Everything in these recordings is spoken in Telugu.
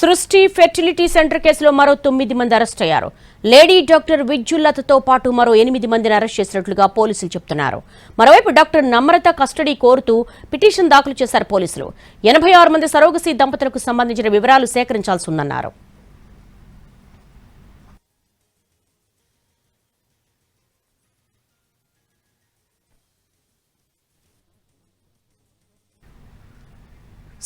సృష్టి ఫెర్టిలిటీ సెంటర్ కేసులో మరో తొమ్మిది మంది అరెస్ట్ అయ్యారు. లేడీ డాక్టర్ విద్యుల్లతతో పాటు మరో ఎనిమిది మందిని అరెస్ట్ చేసినట్లుగా పోలీసులు చెబుతున్నారు మరోవైపు డాక్టర్ నమ్రత కస్టడీ కోరుతూ పిటిషన్ దాఖలు చేశారు పోలీసులు. ఎనభై ఆరు మంది సరోగసీ దంపతులకు సంబంధించిన వివరాలు సేకరించాల్సి ఉందన్నారు.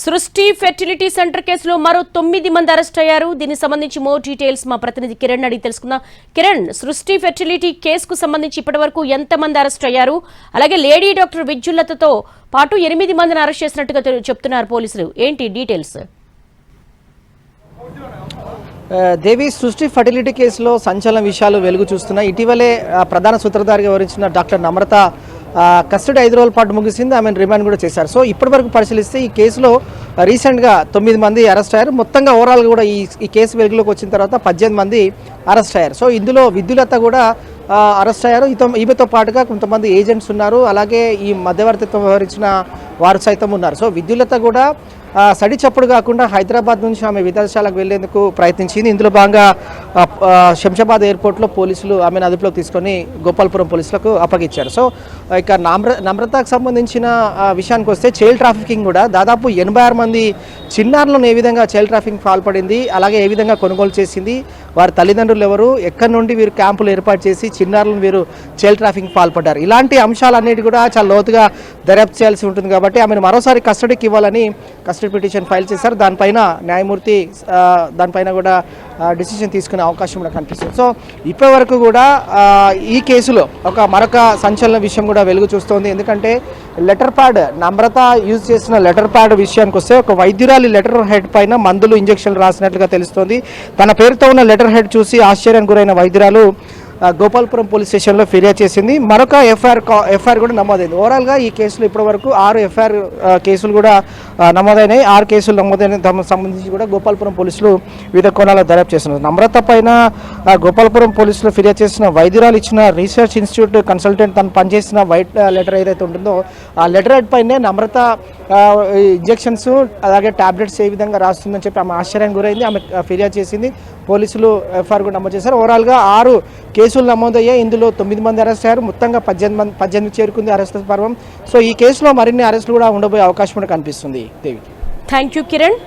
సృష్టి ఫెర్టిలిటీ సెంటర్ కేసులో మరో తొమ్మిది మంది అరెస్ట్ అయ్యారు. దీనికి సంబంధించి మోర్ డీటెయిల్స్ మా ప్రతినిధి కిరణ్ అడిగి తెలుసుకుందాం. కిరణ్ సృష్టి ఫెర్టిలిటీ కేసుకు సంబంధించి ఇప్పటివరకు ఎంతమంది అరెస్ట్ అయ్యారు? అలాగే లేడీ డాక్టర్ విద్యుల్లతతో పాటు ఎనిమిది మందిని అరెస్ట్ చేసినట్టుగా చెప్తున్నారు పోలీసులు. ఏంటి డీటెయిల్స్? దేవి సృష్టి ఫర్టిలిటీ కేసులో సంచలన విషయాలు వెలుగు చూస్తున్నాయి. ఇటీవలే ప్రధాన సూత్రధారిగా వివరించిన డాక్టర్ నమ్రత కస్టడీ ఐదు రోజుల పాటు ముగిసింది ఆమెను రిమాండ్ కూడా చేశారు. సో ఇప్పటివరకు పరిశీలిస్తే ఈ కేసులో రీసెంట్గా తొమ్మిది మంది అరెస్ట్ అయ్యారు. మొత్తంగా ఓవరాల్గా కూడా ఈ ఈ కేసు వెలుగులోకి వచ్చిన తర్వాత పద్దెనిమిది మంది అరెస్ట్ అయ్యారు. సో ఇందులో విద్యులత కూడా అరెస్ట్ అయ్యారు. ఇతో ఈమెతో పాటుగా కొంతమంది ఏజెంట్స్ ఉన్నారు. అలాగే ఈ మధ్యవర్తిత్వం వ్యవహరించిన వారు సైతం ఉన్నారు. సో విద్యులత కూడా సడి చప్పుడు కాకుండా హైదరాబాద్ నుంచి ఆమె విదేశాలకు వెళ్ళేందుకు ప్రయత్నించింది. ఇందులో భాగంగా ఆ, శంషాబాద్ ఎయిర్పోర్ట్లో పోలీసులు ఆమెను అదుపులోకి తీసుకొని గోపాల్పురం పోలీసులకు అప్పగించారు. సో ఇక నమ్ర నమ్రతకు సంబంధించిన విషయానికి వస్తే చైల్డ్ ట్రాఫికింగ్ కూడా దాదాపు ఎనభై ఆరు మంది చిన్నారులను ఏ విధంగా చైల్డ్ ట్రాఫికింగ్ పాల్పడింది అలాగే ఏ విధంగా కొనుగోలు చేసింది వారి తల్లిదండ్రులు ఎవరు ఎక్కడి నుండి వీరు క్యాంపులు ఏర్పాటు చేసి చిన్నారులను వీరు చైల్డ్ ట్రాఫికింగ్ పాల్పడ్డారు. ఇలాంటి అంశాలన్నిటి కూడా చాలా లోతుగా దర్యాప్తు చేయాల్సి ఉంటుంది కాబట్టి ఆమెను మరోసారి కస్టడీకి ఇవ్వాలని కస్టడీ పిటిషన్ ఫైల్ చేశారు. దానిపైన న్యాయమూర్తి దానిపైన కూడా డిసిషన్ తీసుకునే అవకాశం కూడా కనిపిస్తుంది. సో ఇప్పటి వరకు కూడా ఈ కేసులో ఒక మరొక సంచలన విషయం కూడా వెలుగు చూస్తోంది. ఎందుకంటే లెటర్ ప్యాడ్ నమ్రత యూజ్ చేసిన లెటర్ ప్యాడ్ విషయానికి వస్తే ఒక వైద్యురాలి లెటర్ హెడ్ పైన మందులు ఇంజక్షన్లు రాసినట్లుగా తెలుస్తోంది. తన పేరుతో ఉన్న లెటర్ హెడ్ చూసి ఆశ్చర్యానికి గురైన వైద్యురాలు గోపాల్పురం పోలీస్ స్టేషన్లో ఫిర్యాదు చేసింది. మరొక ఎఫ్ఐఆర్ ఎఫ్ఐఆర్ కూడా నమోదైంది. ఓవరాల్గా ఈ కేసులు ఇప్పటివరకు ఆరు ఎఫ్ఐఆర్ కేసులు కూడా నమోదైనాయి. ఆరు కేసులు నమోదైన సంబంధించి కూడా గోపాల్పురం పోలీసులు వివిధ కోణాల దర్యాప్తు చేస్తున్నారు. నమ్రత పైన గోపాలపురం గోపాల్పురం పోలీసులు ఫిర్యాదు చేసిన వైద్యురాలు ఇచ్చిన రీసెర్చ్ ఇన్స్టిట్యూట్ కన్సల్టెంట్ తను పనిచేసిన వైట్ లెటర్ ఏదైతే ఉంటుందో ఆ లెటర్ హెడ్ పైనే నమ్రత ఇంజెక్షన్స్ అలాగే టాబ్లెట్స్ ఏ విధంగా రాస్తుందని చెప్పి ఆమె ఆశ్చర్యానికి గురైంది. ఆమె ఫిర్యాదు చేసింది. పోలీసులు ఎఫ్ఐఆర్ కూడా నమోదు చేశారు. ఓవరాల్గా ఆరు కేసులు నమోదయ్యాయి. ఇందులో తొమ్మిది మంది అరెస్ట్ అయ్యారు. మొత్తంగా పద్దెనిమిది మంది పద్దెనిమిది చేరుకుంది అరెస్ట్ పర్వం. సో ఈ కేసులో మరిన్ని అరెస్టులు కూడా ఉండబోయే అవకాశం కూడా కనిపిస్తుంది. దేవి. Thank you Kiran